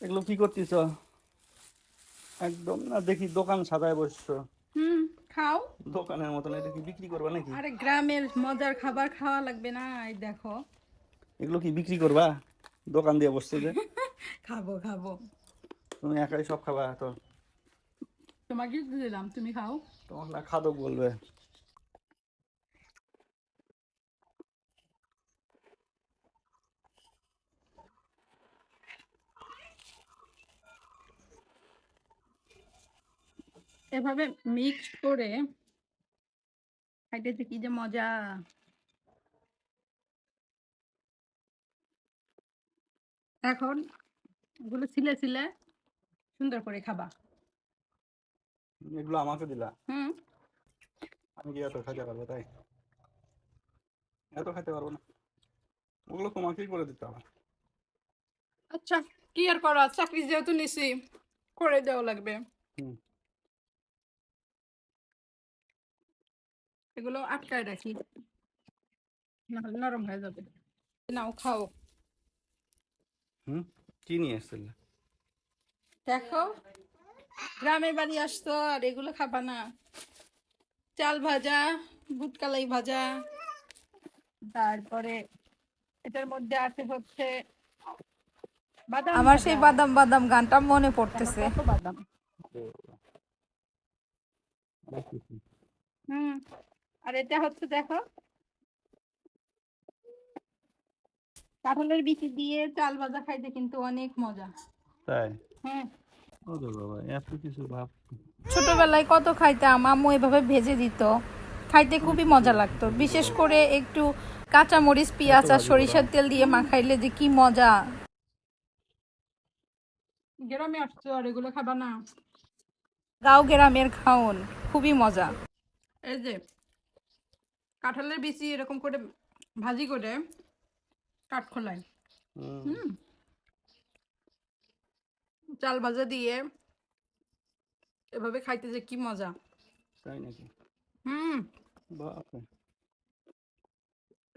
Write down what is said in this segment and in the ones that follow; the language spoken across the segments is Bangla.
এগুলো কি করতেছ? একদম না দেখি দোকান সাজায় বসছো। হুম খাও। দোকানের মতন এটা কি বিক্রি করবা নাকি? আরে গ্রামের মজার খাবার খাওয়া লাগবে না এই দেখো। এগুলো কি বিক্রি করবা? দোকান দিয়ে বসছে যে? খাব খাব। তুমি একাই সব খাবা তো। তোমাকে দিলাম তুমি খাও। তোমার না খাদক বলবে। এভাবে মিক্স করে খাইতে কি যে মজা। এখন ওগুলো ছিলে ছিলে সুন্দর করে খাবা। এগুলো আমাকে দিলা? হুম। আমি কি এত খাইতে পারব তাই? এত খাইতে পারব না। ওগুলো তোমাকেই করে দিতে হবে। আচ্ছা কি আর করা চাকরি যেহেতু নিছি করে দেওয়া লাগবে। হুম। এগুলো আটকায় রাখি। নাহলে নরম হয়ে যাবে। নাও খাও। হুম? কি নিয়ে এসেছিলে দেখো গ্রামের বাড়ি আসতো আর এগুলো খাবা না। চাল ভাজা বুট কালাই ভাজা। তারপরে এটার মধ্যে আছে হচ্ছে বাদাম আমার সেই বাদাম বাদাম গানটা মনে পড়তেছে। বাদাম? হুম। আর এটা হচ্ছে দেখো। কাঁঠালের বিচি দিয়ে চাল ভাজা খাইতে কিন্তু অনেক মজা। তাই? হ্যাঁ। ছোটবেলায় কত খাইতাম আম্মু এভাবে ভেজে দিত। খাইতে খুবই মজা লাগতো। বিশেষ করে একটু কাঁচা মরিচ পেঁয়াজ আর সরিষার তেল দিয়ে মাখাইলে যে কি মজা। গ্রামে আসছো আর এগুলো খাবা না? গাঁও গ্রামের খাওন খুবই মজা। এই যে কাঁঠালের বিচি এরকম করে ভাজি করে কাঠখোলায় হুম, হুম। চাল ভাজা দিয়ে এভাবে খাইতে যে কি মজা। তাই নাকি? হুম। বাপরে।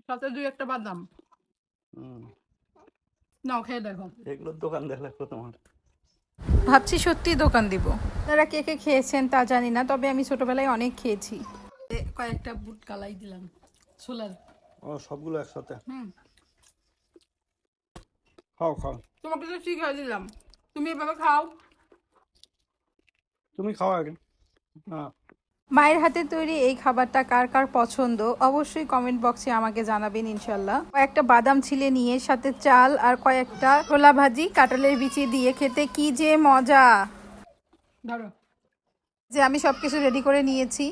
সাথে দুই একটা বাদাম। হুম। নাও খেয়ে দেখো। এগুলোর দোকান দেখলে তোমার ভাবছি সত্যি দোকান দিব। আপনারা কে কে খেয়েছেন তা জানি না তবে আমি ছোটবেলায় অনেক খেয়েছি। কয়েকটা বুট কালাই দিলাম ছোলার। ও সবগুলো একসাথে? হুম। খাও খাও। তোমাকে তো শিখাই দিলাম। তুমি এভাবে খাও। তুমি খাও আগে। হ্যাঁ মায়ের হাতে তৈরি এই খাবারটা কার কার পছন্দ? অবশ্যই কমেন্ট বক্সে আমাকে জানাবেন ইনশাল্লাহ কয়েকটা বাদাম ছিলে নিয়ে সাথে চাল আর কয়েকটা ছোলা ভাজি কাঁঠালের বিচি দিয়ে খেতে কি যে মজা। ধরো। যে আমি সব কিছু রেডি করে নিয়েছি।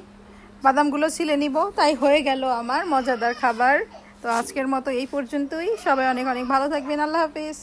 বাদামগুলো ছিলে নিব, তাই হয়ে গেল আমার মজাদার খাবার। তো আজকের মতো এই পর্যন্তই। সবাই অনেক অনেক ভালো থাকবেন। আল্লাহ হাফিজ।